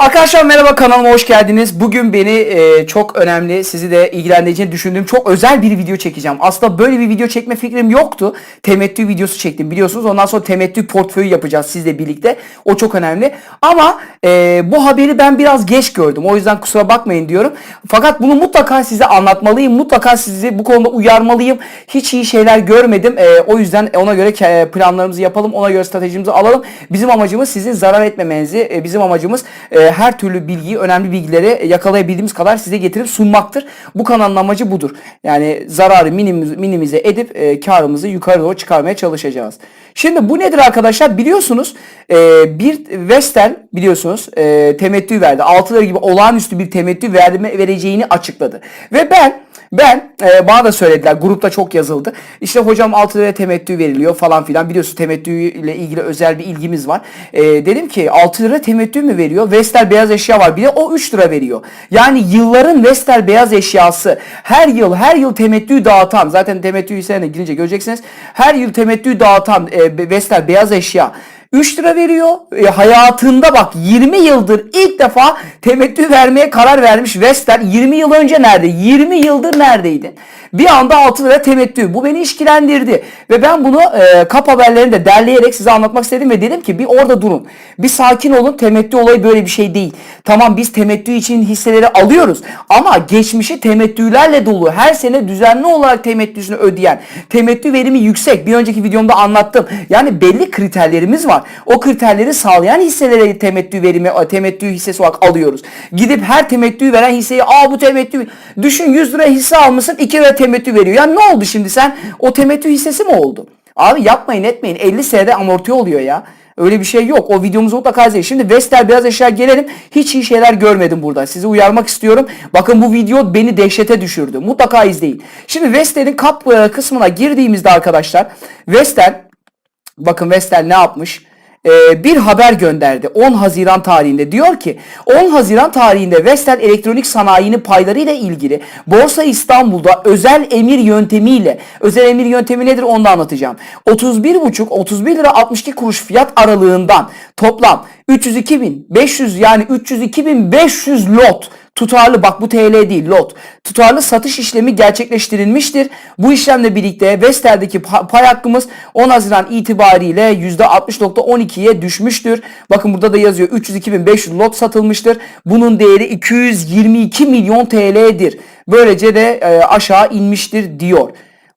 Arkadaşlar merhaba kanalıma hoş geldiniz. Bugün beni e, çok önemli, sizi de ilgilendireceğini düşündüğüm çok özel bir video çekeceğim. Aslında böyle bir video çekme fikrim yoktu. Temettü videosu çektim biliyorsunuz. Ondan sonra temettü portföyü yapacağız sizle birlikte. O çok önemli. Ama e, bu haberi ben biraz geç gördüm. O yüzden kusura bakmayın diyorum. Fakat bunu mutlaka size anlatmalıyım. Mutlaka sizi bu konuda uyarmalıyım. Hiç iyi şeyler görmedim. E, o yüzden ona göre planlarımızı yapalım. Ona göre stratejimizi alalım. Bizim amacımız sizin zarar etmemenizi, e, bizim amacımız e, her türlü bilgiyi, önemli bilgileri yakalayabildiğimiz kadar size getirip sunmaktır. Bu kanalın amacı budur. Yani zararı minimize, minimize edip e, karımızı yukarı doğru çıkarmaya çalışacağız. Şimdi bu nedir arkadaşlar? Biliyorsunuz e, bir Vestel biliyorsunuz e, temettü verdi. 6 lira gibi olağanüstü bir temettü verme, vereceğini açıkladı. Ve ben ben e, bana da söylediler grupta çok yazıldı. İşte hocam 6 liraya temettü veriliyor falan filan. Biliyorsun temettü ile ilgili özel bir ilgimiz var. E, dedim ki 6 lira temettü mü veriyor? Vestel beyaz eşya var. Bir de o 3 lira veriyor. Yani yılların Vestel beyaz eşyası her yıl her yıl temettü dağıtan zaten temettü hisselerine girince göreceksiniz. Her yıl temettü dağıtan e, Vestel beyaz eşya 3 lira veriyor. E, hayatında bak 20 yıldır ilk defa temettü vermeye karar vermiş Vestel. 20 yıl önce nerede? 20 yıldır neredeydin? Bir anda 6 lira temettü. Bu beni işkilendirdi. Ve ben bunu e, kap haberlerini de derleyerek size anlatmak istedim ve dedim ki bir orada durun. Bir sakin olun. Temettü olayı böyle bir şey değil. Tamam biz temettü için hisseleri alıyoruz. Ama geçmişi temettülerle dolu. Her sene düzenli olarak temettüsünü ödeyen, temettü verimi yüksek. Bir önceki videomda anlattım. Yani belli kriterlerimiz var. O kriterleri sağlayan hisselere temettü verimi, temettü hissesi olarak alıyoruz. Gidip her temettü veren hisseyi, aa bu temettü, düşün 100 lira hisse almışsın 2 lira temettü veriyor. Ya ne oldu şimdi sen? O temettü hissesi mi oldu? Abi yapmayın etmeyin. 50 senede amorti oluyor ya. Öyle bir şey yok. O videomuzu mutlaka izleyin. Şimdi Vestel beyaz eşya gelelim. Hiç iyi şeyler görmedim burada. Sizi uyarmak istiyorum. Bakın bu video beni dehşete düşürdü. Mutlaka izleyin. Şimdi Vestel'in kap e, kısmına girdiğimizde arkadaşlar Vestel bakın Vestel ne yapmış? Ee, bir haber gönderdi 10 Haziran tarihinde. Diyor ki 10 Haziran tarihinde Vestel Elektronik Sanayi'nin payları ile ilgili Borsa İstanbul'da özel emir yöntemiyle özel emir yöntemi nedir onu da anlatacağım. 31,5 31 lira 62 kuruş fiyat aralığından toplam 302.500 yani 302.500 lot tutarlı bak bu TL değil lot tutarlı satış işlemi gerçekleştirilmiştir. Bu işlemle birlikte Vestel'deki pa- pay hakkımız 10 Haziran itibariyle %60.12'ye düşmüştür. Bakın burada da yazıyor 302.500 lot satılmıştır. Bunun değeri 222 milyon TL'dir. Böylece de e, aşağı inmiştir diyor.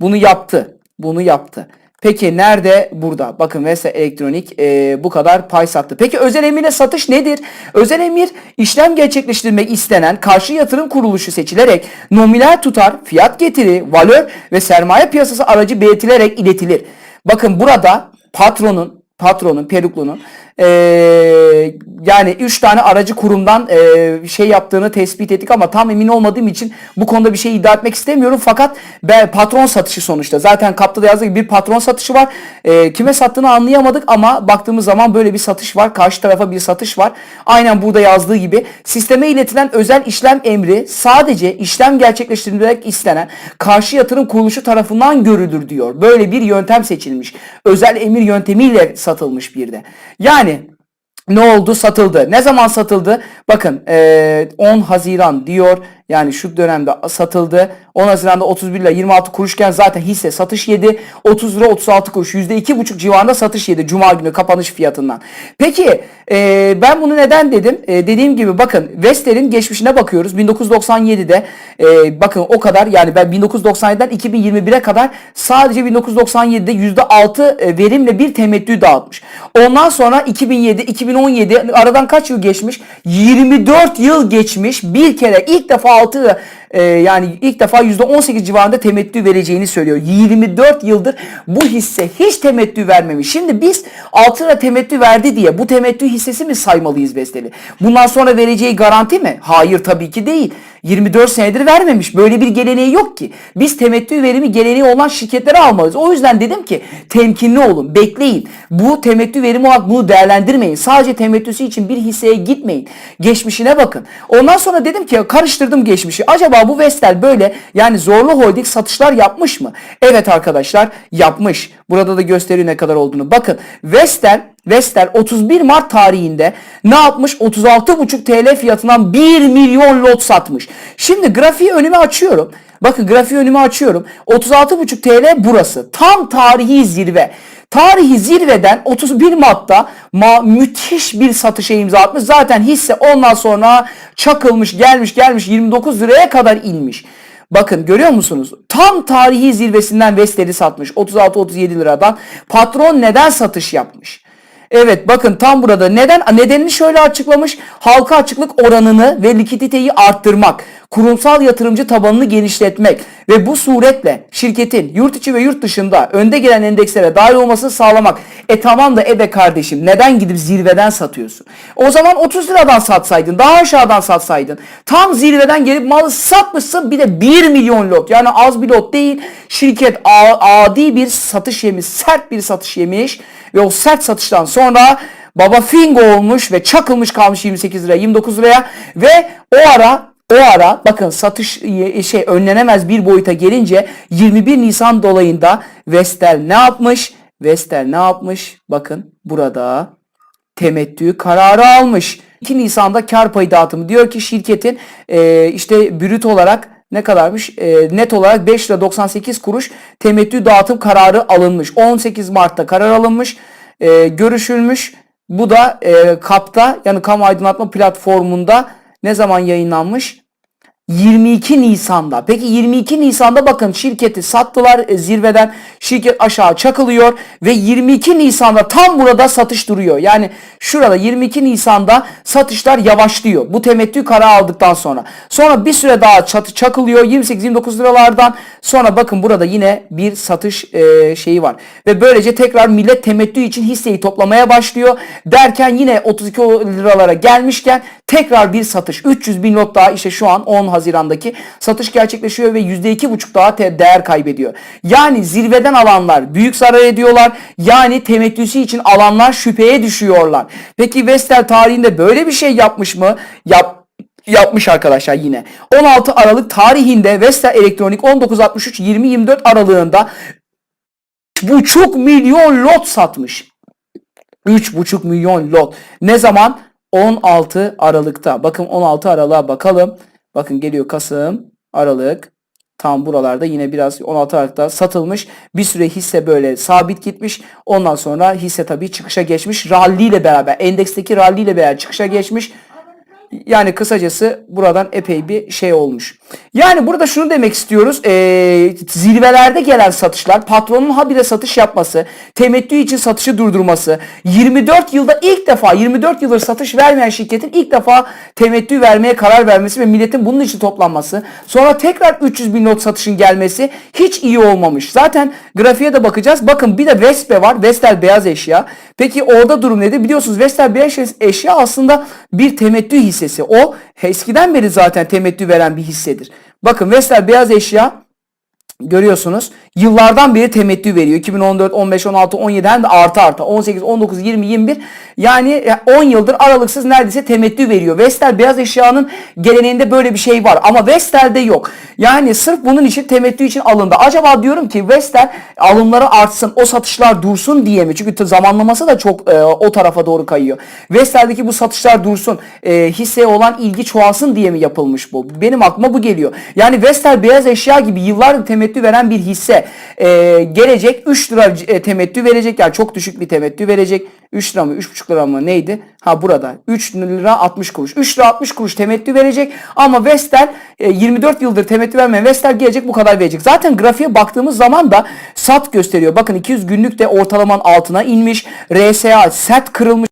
Bunu yaptı. Bunu yaptı. Peki nerede? Burada. Bakın Vestel Elektronik e, bu kadar pay sattı. Peki özel emirle satış nedir? Özel emir işlem gerçekleştirmek istenen karşı yatırım kuruluşu seçilerek nominal tutar, fiyat getiri, valör ve sermaye piyasası aracı belirtilerek iletilir. Bakın burada patronun patronun, Peruklu'nun eee, yani 3 tane aracı kurumdan eee, şey yaptığını tespit ettik ama tam emin olmadığım için bu konuda bir şey iddia etmek istemiyorum. Fakat be, patron satışı sonuçta. Zaten kapta da yazdığı gibi bir patron satışı var. Eee, kime sattığını anlayamadık ama baktığımız zaman böyle bir satış var. Karşı tarafa bir satış var. Aynen burada yazdığı gibi sisteme iletilen özel işlem emri sadece işlem gerçekleştirilmek istenen karşı yatırım kuruluşu tarafından görülür diyor. Böyle bir yöntem seçilmiş. Özel emir yöntemiyle satılmış bir de. Yani ne oldu? Satıldı. Ne zaman satıldı? Bakın eee, 10 Haziran diyor. Yani şu dönemde satıldı. 10 Haziran'da 31 lira 26 kuruşken zaten hisse satış yedi. 30 lira 36 kuruş. %2,5 civarında satış yedi. Cuma günü kapanış fiyatından. Peki eee, ben bunu neden dedim? Eee, dediğim gibi bakın Vestel'in geçmişine bakıyoruz. 1997'de eee, bakın o kadar yani ben 1997'den 2021'e kadar sadece 1997'de %6 e, verimle bir temettü dağıtmış. Ondan sonra 2007, 2017 aradan kaç yıl geçmiş? 24 yıl geçmiş. Bir kere ilk defa 6 lira e, yani ilk defa %18 civarında temettü vereceğini söylüyor. 24 yıldır bu hisse hiç temettü vermemiş. Şimdi biz 6 lira temettü verdi diye bu temettü hissesi mi saymalıyız Vestel'i? Bundan sonra vereceği garanti mi? Hayır tabii ki değil. 24 senedir vermemiş. Böyle bir geleneği yok ki. Biz temettü verimi geleneği olan şirketleri almalıyız. O yüzden dedim ki temkinli olun, bekleyin. Bu temettü verimi olarak bunu değerlendirmeyin. Sadece temettüsü için bir hisseye gitmeyin. Geçmişine bakın. Ondan sonra dedim ki karıştırdım geçmişi. Acaba bu Vestel böyle yani zorlu holding satışlar yapmış mı? Evet arkadaşlar yapmış. Burada da gösteriyor ne kadar olduğunu. Bakın Vestel Vestel 31 Mart tarihinde ne yapmış? 36,5 TL fiyatından 1 milyon lot satmış. Şimdi grafiği önüme açıyorum. Bakın grafiği önüme açıyorum. 36,5 TL burası. Tam tarihi zirve. Tarihi zirveden 31 Mart'ta ma müthiş bir satışa imza atmış. Zaten hisse ondan sonra çakılmış gelmiş gelmiş 29 liraya kadar inmiş. Bakın görüyor musunuz? Tam tarihi zirvesinden Vestel'i satmış 36-37 liradan. Patron neden satış yapmış? Evet bakın tam burada neden nedenini şöyle açıklamış. Halka açıklık oranını ve likiditeyi arttırmak, kurumsal yatırımcı tabanını genişletmek ve bu suretle şirketin yurt içi ve yurt dışında önde gelen endekslere dahil olmasını sağlamak. E tamam da ebe kardeşim neden gidip zirveden satıyorsun? O zaman 30 liradan satsaydın, daha aşağıdan satsaydın. Tam zirveden gelip malı satmışsın bir de 1 milyon lot. Yani az bir lot değil. Şirket adi bir satış yemiş, sert bir satış yemiş ve o sert satıştan sonra baba fingo olmuş ve çakılmış kalmış 28 liraya 29 liraya ve o ara o ara bakın satış şey önlenemez bir boyuta gelince 21 Nisan dolayında Vestel ne yapmış? Vestel ne yapmış? Bakın burada temettü kararı almış. 2 Nisan'da kar payı dağıtımı diyor ki şirketin e, işte brüt olarak ne kadarmış? E, net olarak 5 lira 98 kuruş temettü dağıtım kararı alınmış. 18 Mart'ta karar alınmış, e, görüşülmüş. Bu da e, KAP'ta yani kamu aydınlatma platformunda ne zaman yayınlanmış? 22 Nisan'da. Peki 22 Nisan'da bakın şirketi sattılar e, zirveden. Şirket aşağı çakılıyor ve 22 Nisan'da tam burada satış duruyor. Yani şurada 22 Nisan'da satışlar yavaşlıyor. Bu temettü kararı aldıktan sonra. Sonra bir süre daha çatı çakılıyor 28-29 liralardan. Sonra bakın burada yine bir satış e, şeyi var. Ve böylece tekrar millet temettü için hisseyi toplamaya başlıyor. Derken yine 32 liralara gelmişken tekrar bir satış. 300 bin lot daha işte şu an 10 Haziran'daki satış gerçekleşiyor ve %2,5 daha değer kaybediyor. Yani zirveden alanlar büyük zarar ediyorlar. Yani temettüsü için alanlar şüpheye düşüyorlar. Peki Vestel tarihinde böyle bir şey yapmış mı? Yap yapmış arkadaşlar yine. 16 Aralık tarihinde Vestel Elektronik 1963-2024 aralığında buçuk milyon lot satmış. 3,5 milyon lot. Ne zaman? 16 Aralık'ta. Bakın 16 Aralık'a bakalım. Bakın geliyor Kasım, Aralık. Tam buralarda yine biraz 16 Aralık'ta satılmış. Bir süre hisse böyle sabit gitmiş. Ondan sonra hisse tabii çıkışa geçmiş. Rally ile beraber, endeksteki rally ile beraber çıkışa geçmiş. Yani kısacası buradan epey bir şey olmuş. Yani burada şunu demek istiyoruz. Ee, zirvelerde gelen satışlar, patronun habire satış yapması, temettü için satışı durdurması, 24 yılda ilk defa 24 yıldır satış vermeyen şirketin ilk defa temettü vermeye karar vermesi ve milletin bunun için toplanması, sonra tekrar 300 bin not satışın gelmesi hiç iyi olmamış. Zaten grafiğe de bakacağız. Bakın bir de Vespe var. Vestel beyaz eşya. Peki orada durum nedir? Biliyorsunuz Vestel beyaz eşya aslında bir temettü hissesi. O eskiden beri zaten temettü veren bir hissedir. Bakın Vestel beyaz eşya görüyorsunuz yıllardan beri temettü veriyor. 2014, 15, 16, 17 hem de artı artı 18, 19, 20, 21 yani 10 yıldır aralıksız neredeyse temettü veriyor. Vestel beyaz eşyanın geleneğinde böyle bir şey var ama Vestel'de yok. Yani sırf bunun için temettü için alındı. Acaba diyorum ki Vestel alımları artsın o satışlar dursun diye mi? Çünkü zamanlaması da çok e, o tarafa doğru kayıyor. Vestel'deki bu satışlar dursun e, hisseye olan ilgi çoğalsın diye mi yapılmış bu? Benim aklıma bu geliyor. Yani Vestel beyaz eşya gibi yıllardır temettü veren bir hisse e, gelecek 3 lira e, temettü verecek yani çok düşük bir temettü verecek 3 lira mı 3,5 lira mı neydi? Ha burada 3 lira 60 kuruş 3 lira 60 kuruş temettü verecek ama Vestel e, 24 yıldır temettü vermeyen Vestel gelecek bu kadar verecek. Zaten grafiğe baktığımız zaman da sat gösteriyor. Bakın 200 günlük de ortalamanın altına inmiş. RSA sert kırılmış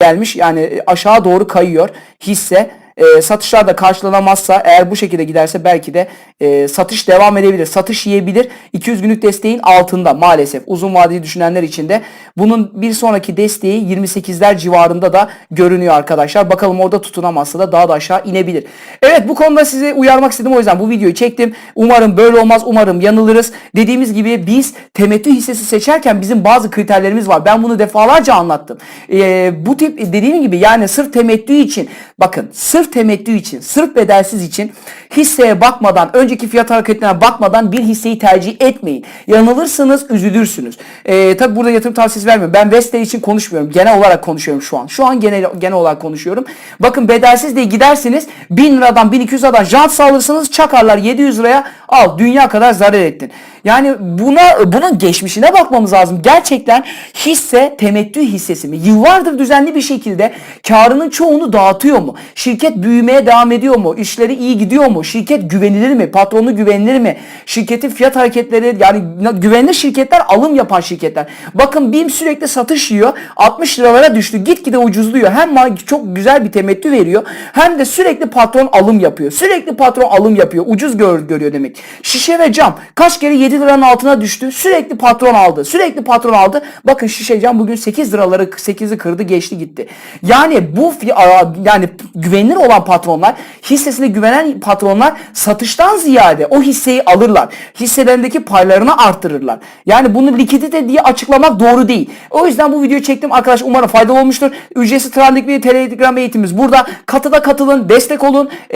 gelmiş yani aşağı doğru kayıyor hisse e, satışlar da karşılanamazsa eğer bu şekilde giderse belki de e, satış devam edebilir. Satış yiyebilir. 200 günlük desteğin altında maalesef. Uzun vadeli düşünenler için de bunun bir sonraki desteği 28'ler civarında da görünüyor arkadaşlar. Bakalım orada tutunamazsa da daha da aşağı inebilir. Evet bu konuda sizi uyarmak istedim o yüzden bu videoyu çektim. Umarım böyle olmaz. Umarım yanılırız. Dediğimiz gibi biz temettü hissesi seçerken bizim bazı kriterlerimiz var. Ben bunu defalarca anlattım. E, bu tip dediğim gibi yani sırf temettü için bakın sırf sırf temettü için, sırf bedelsiz için hisseye bakmadan, önceki fiyat hareketlerine bakmadan bir hisseyi tercih etmeyin. Yanılırsınız, üzülürsünüz. Ee, tabi burada yatırım tavsiyesi vermiyorum. Ben Vestel için konuşmuyorum. Genel olarak konuşuyorum şu an. Şu an genel, genel olarak konuşuyorum. Bakın bedelsiz diye gidersiniz 1000 liradan 1200 liradan jant alırsınız çakarlar 700 liraya al dünya kadar zarar ettin. Yani buna bunun geçmişine bakmamız lazım. Gerçekten hisse temettü hissesi mi? Yıllardır düzenli bir şekilde karının çoğunu dağıtıyor mu? Şirket büyümeye devam ediyor mu? İşleri iyi gidiyor mu? Şirket güvenilir mi? Patronu güvenilir mi? Şirketin fiyat hareketleri yani güvenilir şirketler alım yapan şirketler. Bakın BİM sürekli satış yiyor. 60 liralara düştü. Gitgide ucuzluyor. Hem çok güzel bir temettü veriyor. Hem de sürekli patron alım yapıyor. Sürekli patron alım yapıyor. Ucuz gör, görüyor demek. Şişe ve cam kaç kere 7 liranın altına düştü. Sürekli patron aldı. Sürekli patron aldı. Bakın şişe cam bugün 8 liraları 8'i kırdı geçti gitti. Yani bu yani güvenilir olan patronlar hissesine güvenen patronlar satıştan ziyade o hisseyi alırlar. Hisselerindeki paylarını arttırırlar. Yani bunu likidite diye açıklamak doğru değil. O yüzden bu videoyu çektim arkadaş umarım faydalı olmuştur. Ücretsiz Trendik bir Telegram eğitimimiz burada. Katıda katılın, destek olun.